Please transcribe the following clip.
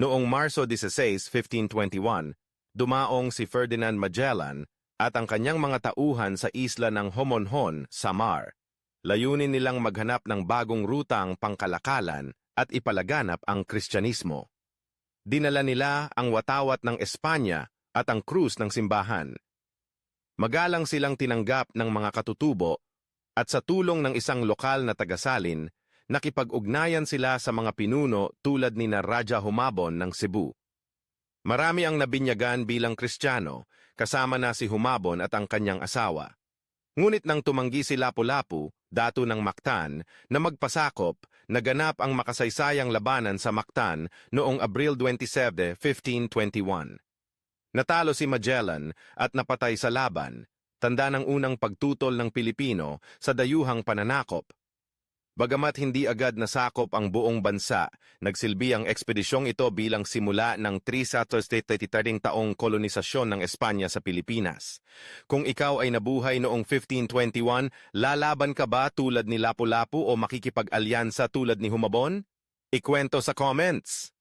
Noong Marso 16, 1521, dumaong si Ferdinand Magellan at ang kanyang mga tauhan sa isla ng Homonhon, Samar. Layunin nilang maghanap ng bagong rutang pangkalakalan at ipalaganap ang Kristyanismo. Dinala nila ang watawat ng Espanya at ang krus ng simbahan. Magalang silang tinanggap ng mga katutubo at sa tulong ng isang lokal na tagasalin, nakipag-ugnayan sila sa mga pinuno tulad ni na Raja Humabon ng Cebu. Marami ang nabinyagan bilang Kristiyano, kasama na si Humabon at ang kanyang asawa. Ngunit nang tumanggi si Lapu-Lapu, dato ng Mactan, na magpasakop, naganap ang makasaysayang labanan sa Mactan noong Abril 27, 1521. Natalo si Magellan at napatay sa laban, tanda ng unang pagtutol ng Pilipino sa dayuhang pananakop. Bagamat hindi agad nasakop ang buong bansa, nagsilbi ang ekspedisyong ito bilang simula ng 330 taong kolonisasyon ng Espanya sa Pilipinas. Kung ikaw ay nabuhay noong 1521, lalaban ka ba tulad ni Lapu-Lapu o makikipag-alyansa tulad ni Humabon? Ikwento sa comments!